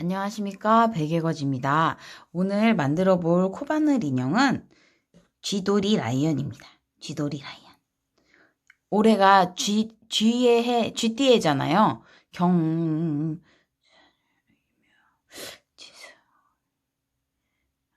안녕하십니까 베개거지입니다. 오늘 만들어 볼 코바늘 인형은 쥐돌이 라이언입니다. 쥐돌이 라이언. 올해가 쥐, 쥐의 해, 쥐띠해잖아요. 경,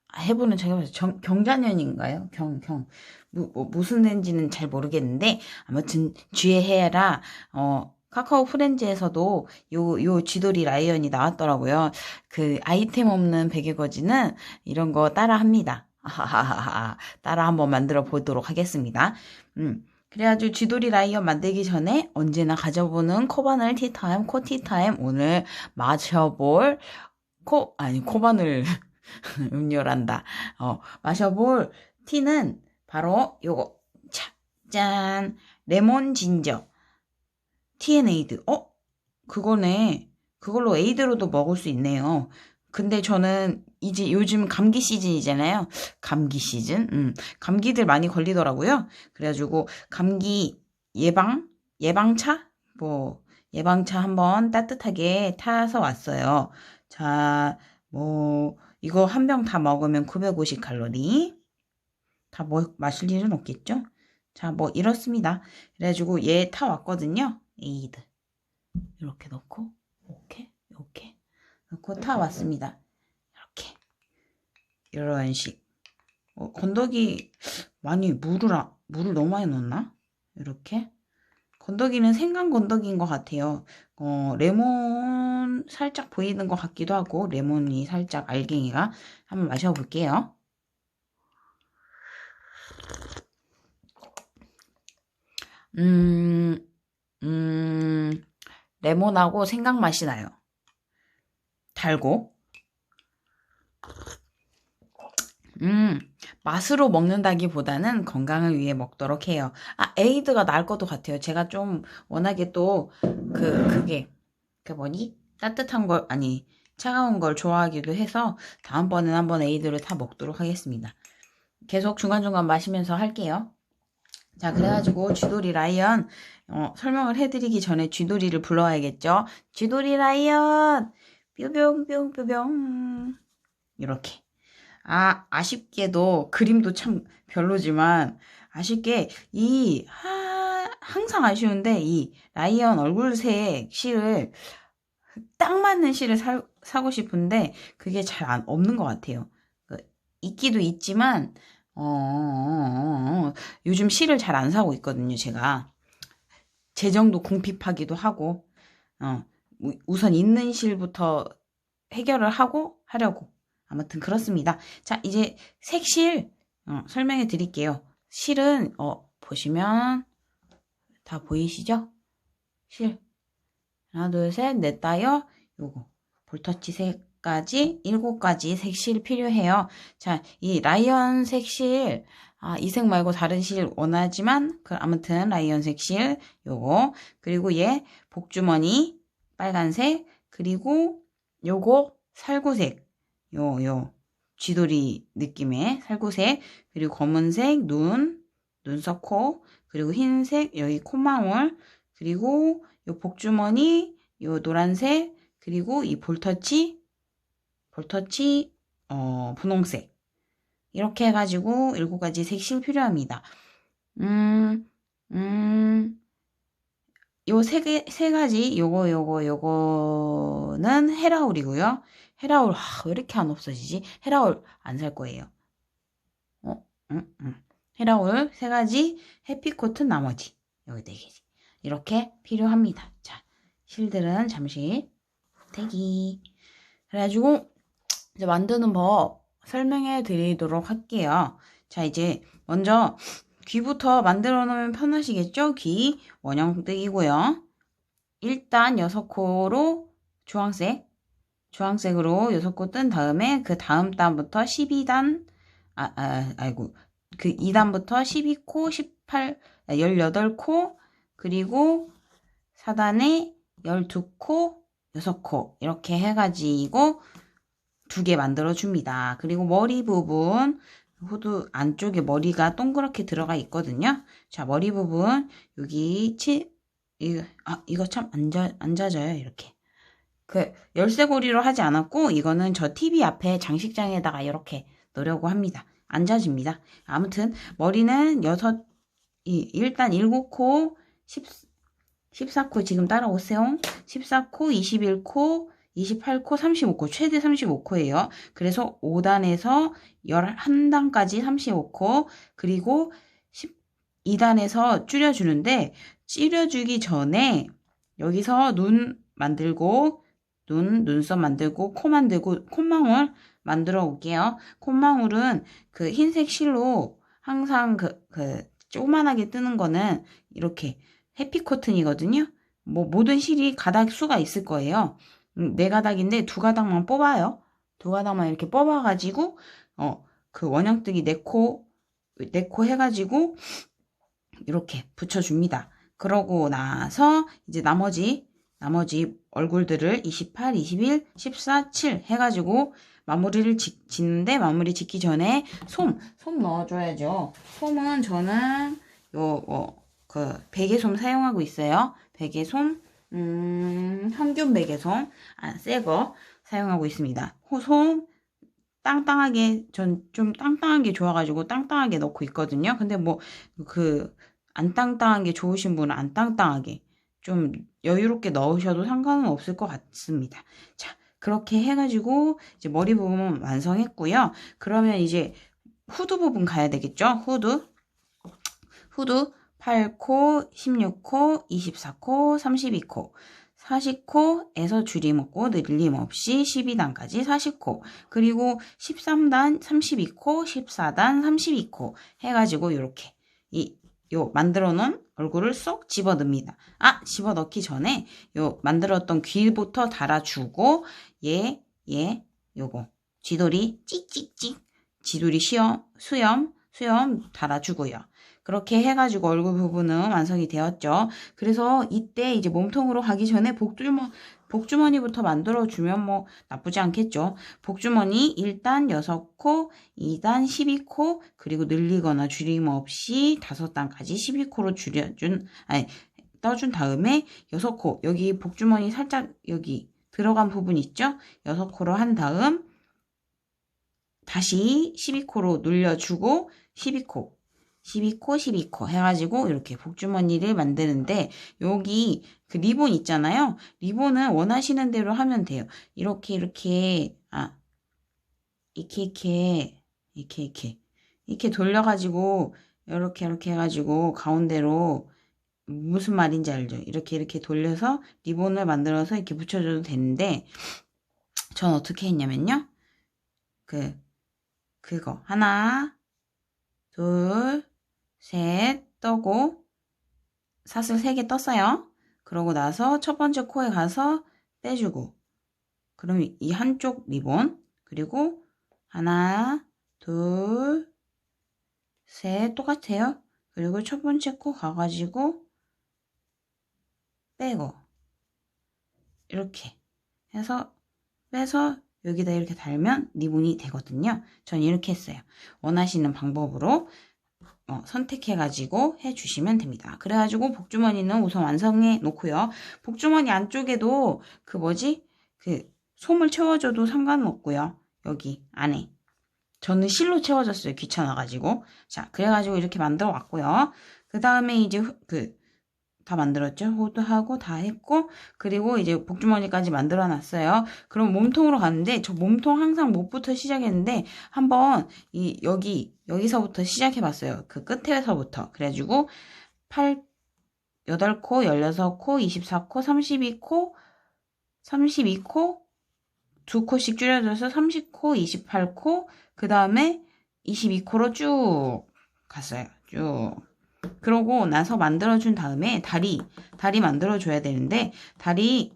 아, 해보는 정해보세요. 정, 경자년인가요? 경, 경. 무, 뭐, 무슨 해인지는 잘 모르겠는데, 아무튼 쥐의 해라, 어, 카카오 프렌즈에서도 요, 요 쥐돌이 라이언이 나왔더라고요. 그 아이템 없는 베개거지는 이런 거 따라 합니다. 따라 한번 만들어 보도록 하겠습니다. 음. 그래가지고 쥐돌이 라이언 만들기 전에 언제나 가져보는 코바늘 티타임, 코티타임 오늘 마셔볼 코, 아니, 코바늘 음료란다. 어, 마셔볼 티는 바로 요거. 자, 짠. 레몬 진저. TN에이드. 어? 그거네. 그걸로 에이드로도 먹을 수 있네요. 근데 저는 이제 요즘 감기 시즌이잖아요. 감기 시즌? 음, 감기들 많이 걸리더라고요. 그래가지고 감기 예방? 예방차? 뭐, 예방차 한번 따뜻하게 타서 왔어요. 자, 뭐, 이거 한 병 다 먹으면 950 칼로리. 다 뭐, 마실 일은 없겠죠? 자, 뭐, 이렇습니다. 그래가지고 얘 타 왔거든요. 에이드. 이렇게 넣고, 이렇게, 이렇게 넣고 타 왔습니다. 이렇게. 이런 식. 어, 건더기 많이 물을, 아, 물을 너무 많이 넣었나? 이렇게. 건더기는 생강 건더기인 것 같아요. 어, 레몬 살짝 보이는 것 같기도 하고, 레몬이 살짝 알갱이가. 한번 마셔볼게요. 음, 음, 레몬하고 생강 맛이 나요. 달고. 음, 맛으로 먹는다기보다는 건강을 위해 먹도록 해요. 아, 에이드가 나을 것도 같아요. 제가 좀 워낙에 또 그, 그게, 그 뭐니? 따뜻한 걸, 아니, 차가운 걸 좋아하기도 해서 다음번엔 한번 에이드를 다 먹도록 하겠습니다. 계속 중간중간 마시면서 할게요. 자, 그래가지고 쥐돌이 라이언 어, 설명을 해드리기 전에 쥐돌이를 불러와야겠죠. 쥐돌이 라이언 뾰병뿅뿅뿅 이렇게 아 아쉽게도 그림도 참 별로지만 아쉽게 이 하, 항상 아쉬운데 이 라이언 얼굴색 실을 딱 맞는 실을 사, 사고 싶은데 그게 잘 안, 없는 것 같아요. 그, 있기도 있지만 어, 어, 어, 어, 요즘 실을 잘 안 사고 있거든요, 제가. 재정도 궁핍하기도 하고, 어, 우선 있는 실부터 해결을 하고 하려고. 아무튼 그렇습니다. 자, 이제 색실, 어, 설명해 드릴게요. 실은, 어, 보시면, 다 보이시죠? 실. 하나, 둘, 셋, 넷, 다여, 요거. 볼터치 색, 가지 일곱 가지 색실 필요해요. 자, 이 라이언 색실 아, 이 색 말고 다른 실 원하지만 그 아무튼 라이언 색실 요거. 그리고 얘 복주머니 빨간색. 그리고 요거 살구색 요 요. 쥐돌이 느낌의 살구색. 그리고 검은색 눈 눈썹 코. 그리고 흰색 여기 콧망울. 그리고 요 복주머니 요 노란색. 그리고 이 볼터치 볼터치, 어, 분홍색. 이렇게 해가지고 일곱 가지 색실 필요합니다. 음, 음, 요세 가지, 요거, 요거, 요거는 헤라울이고요. 헤라울, 아, 왜 이렇게 안 없어지지? 헤라울 안 살 거예요. 어, 음, 음. 헤라울 세 가지, 해피코트 나머지. 여기 네 개지. 이렇게 필요합니다. 자, 실들은 잠시 대기. 그래가지고, 이제 만드는 법 설명해 드리도록 할게요. 자, 이제 먼저 귀부터 만들어 놓으면 편하시겠죠? 귀 원형뜨기고요. 일단 6코로 주황색, 주황색으로 6코 뜬 다음에 그 다음 단부터 12단, 아, 아, 아이고, 그 2단부터 12코, 18, 18코, 그리고 4단에 12코, 6코, 이렇게 해가지고 두 개 만들어 줍니다. 그리고 머리 부분 후드 안쪽에 머리가 동그랗게 들어가 있거든요. 자, 머리 부분 여기 치 이거 아 이거 참 앉아 앉아져요 이렇게 그 열쇠고리로 하지 않았고 이거는 저 TV 앞에 장식장에다가 이렇게 넣으려고 합니다. 앉아집니다. 아무튼 머리는 여섯 이 일단 일곱 코 10, 14코 지금 따라오세요. 14코, 21코, 28코, 35코, 최대 35코예요. 그래서 5단에서 11단까지 35코, 그리고 12단에서 줄여주는데, 줄여주기 전에 여기서 눈 만들고, 눈, 눈썹 만들고, 코 만들고, 콧망울 만들어 올게요. 콧망울은 그 흰색 실로 항상 그, 그, 조그만하게 뜨는 거는 이렇게 해피 코튼이거든요. 뭐 모든 실이 가닥 수가 있을 거예요. 음, 네 가닥인데 두 가닥만 뽑아요. 두 가닥만 이렇게 뽑아가지고 어 그 원형뜨기 네코 네코 해가지고 이렇게 붙여줍니다. 그러고 나서 이제 나머지 나머지 얼굴들을 28, 21, 14, 7 해가지고 마무리를 짓, 짓는데 마무리 짓기 전에 솜, 솜 넣어줘야죠. 솜은 저는 요, 어, 그 베개솜 사용하고 있어요. 베개솜, 음, 평균 베개솜, 아, 새거 사용하고 있습니다. 호솜, 땅땅하게, 전 좀 땅땅한 게 좋아가지고 땅땅하게 넣고 있거든요. 근데 뭐, 그, 안 땅땅한 게 좋으신 분은 안 땅땅하게 좀 여유롭게 넣으셔도 상관은 없을 것 같습니다. 자, 그렇게 해가지고 이제 머리 부분 완성했고요. 그러면 이제 후드 부분 가야 되겠죠? 후드. 후드 8코, 16코, 24코, 32코. 40코에서 줄임 없고 늘림 없이 12단까지 40코 그리고 13단 32코 14단 32코 해가지고 이렇게 이 요 만들어 놓은 얼굴을 쏙 집어 넣습니다. 아 집어 넣기 전에 요 만들었던 귀부터 달아주고 얘, 얘, 요거 쥐돌이 찍찍찍 쥐돌이 시험, 수염, 수염 달아주고요. 그렇게 해가지고 얼굴 부분은 완성이 되었죠. 그래서 이때 이제 몸통으로 가기 전에 복주머, 복주머니부터 만들어주면 뭐 나쁘지 않겠죠. 복주머니 1단 6코, 2단 12코, 그리고 늘리거나 줄임 없이 5단까지 12코로 줄여준, 아니, 떠준 다음에 6코, 여기 복주머니 살짝 여기 들어간 부분 있죠? 6코로 한 다음 다시 12코로 눌려주고 12코 12코, 12코 해가지고 이렇게 복주머니를 만드는데 여기 그 리본 있잖아요. 리본은 원하시는 대로 하면 돼요. 이렇게 이렇게 아 이렇게 이렇게 이렇게 이렇게 이렇게 돌려가지고 이렇게 이렇게 해가지고 가운데로 무슨 말인지 알죠? 이렇게 이렇게 돌려서 리본을 만들어서 이렇게 붙여줘도 되는데 전 어떻게 했냐면요. 그 그거 하나 둘 셋 떠고 사슬 세개 떴어요. 그러고 나서 첫 번째 코에 가서 빼주고 그럼 이 한쪽 리본 그리고 하나 둘 셋 똑같아요. 그리고 첫 번째 코 가가지고 빼고 이렇게 해서 빼서 여기다 이렇게 달면 리본이 되거든요. 전 이렇게 했어요. 원하시는 방법으로 어, 선택해가지고 해주시면 됩니다. 그래가지고 복주머니는 우선 완성해 놓고요. 복주머니 안쪽에도 그 뭐지? 그 솜을 채워줘도 상관은 없고요. 여기 안에. 저는 실로 채워줬어요. 귀찮아가지고. 자, 그래가지고 이렇게 만들어 왔고요. 그 다음에 이제 그, 다 만들었죠. 호드하고 다 했고, 그리고 이제 복주머니까지 만들어 놨어요. 그럼 몸통으로 갔는데, 저 몸통 항상 목부터 시작했는데, 한번 이, 여기, 여기서부터 시작해 봤어요. 그 끝에서부터. 그래가지고, 8, 8코, 16코, 24코, 32코, 32코, 두 코씩 줄여줘서 30코, 28코, 그 다음에 22코로 쭉 갔어요. 쭉. 그러고 나서 만들어준 다음에 다리, 다리 만들어줘야 되는데, 다리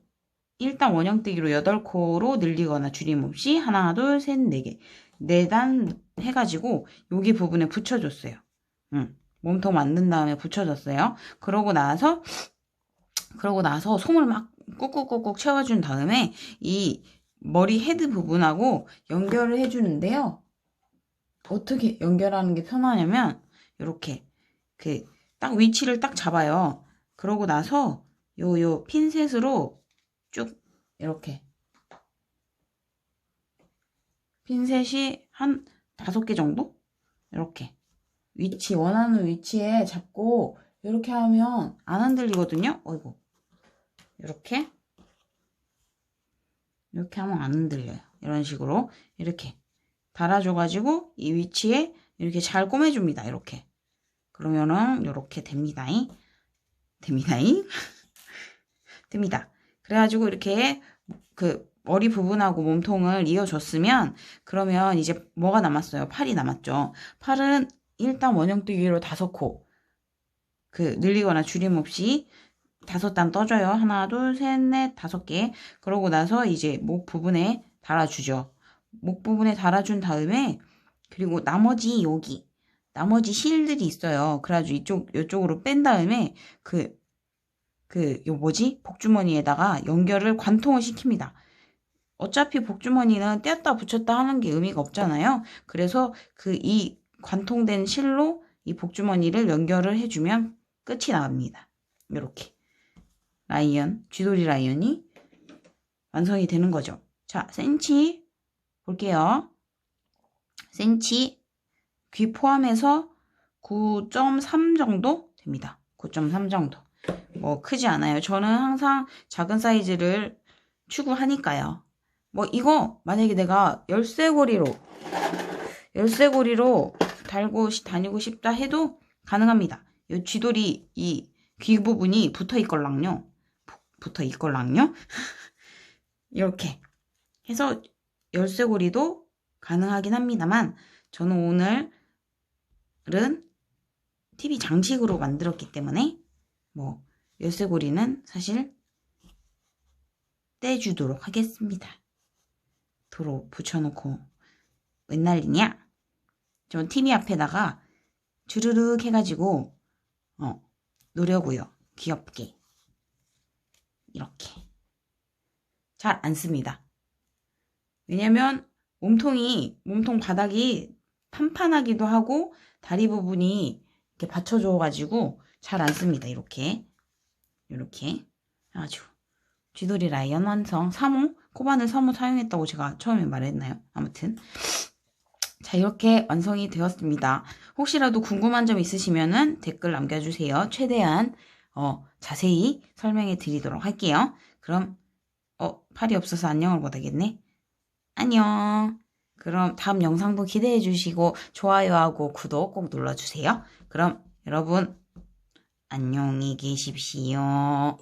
일단 원형뜨기로 8코로 늘리거나 줄임 없이 하나, 둘, 셋, 네 개. 네 단 해가지고 여기 부분에 붙여줬어요. 응. 몸통 만든 다음에 붙여줬어요. 그러고 나서, 그러고 나서 솜을 막 꾹꾹꾹꾹 채워준 다음에 이 머리 헤드 부분하고 연결을 해주는데요. 어떻게 연결하는 게 편하냐면, 이렇게 그 딱 위치를 딱 잡아요. 그러고 나서 요, 요 핀셋으로 쭉 이렇게 핀셋이 한 다섯 개 정도? 이렇게 위치 원하는 위치에 잡고 이렇게 하면 안 흔들리거든요. 어이구 이렇게 이렇게 하면 안 흔들려요. 이런 식으로 이렇게 달아줘가지고 이 위치에 이렇게 잘 꼬매줍니다. 이렇게 그러면은 이렇게 됩니다잉 됩니다잉 됩니다. 그래가지고 이렇게 그 머리 부분하고 몸통을 이어줬으면 그러면 이제 뭐가 남았어요? 팔이 남았죠. 팔은 일단 원형뜨기로 다섯 코. 그 늘리거나 줄임 없이 다섯 단 떠줘요. 하나, 둘, 셋, 넷, 다섯 개. 그러고 나서 이제 목 부분에 달아주죠. 목 부분에 달아준 다음에 그리고 나머지 여기 나머지 실들이 있어요. 그래가지고 이쪽 이쪽으로 뺀 다음에 그 그, 요 뭐지? 복주머니에다가 연결을 관통을 시킵니다. 어차피 복주머니는 떼었다 붙였다 하는 게 의미가 없잖아요. 그래서 그 이 관통된 실로 이 복주머니를 연결을 해주면 끝이 나갑니다. 이렇게. 라이언, 쥐돌이 라이언이 완성이 되는 거죠. 자, 센치 볼게요. 센치 귀 포함해서 9.3 정도 됩니다. 9.3 정도. 뭐 크지 않아요. 저는 항상 작은 사이즈를 추구하니까요. 뭐 이거 만약에 내가 열쇠고리로 열쇠고리로 달고 시- 다니고 싶다 해도 가능합니다. 이 쥐돌이 이 귀 부분이 붙어 있걸랑요. 부- 붙어 있걸랑요. 이렇게 해서 열쇠고리도 가능하긴 합니다만 저는 오늘 은 TV 장식으로 만들었기 때문에 뭐 열쇠고리는 사실 떼주도록 하겠습니다. 도로 붙여놓고 웬 난리냐? 전 TV 앞에다가 주르륵 해가지고 어 놓려고요. 귀엽게 이렇게 잘 안 씁니다. 왜냐면 몸통이 몸통 바닥이 판판하기도 하고 다리 부분이 이렇게 받쳐줘 가지고 잘 안 씁니다. 이렇게 이렇게 아주 쥐돌이 라이언 완성 3호 코바늘 3호 사용했다고 제가 처음에 말했나요? 아무튼 자 이렇게 완성이 되었습니다. 혹시라도 궁금한 점 있으시면은 댓글 남겨주세요. 최대한 어, 자세히 설명해 드리도록 할게요. 그럼 어 팔이 없어서 안녕을 못하겠네. 안녕. 그럼 다음 영상도 기대해 주시고 좋아요하고 구독 꼭 눌러주세요. 그럼 여러분 안녕히 계십시오.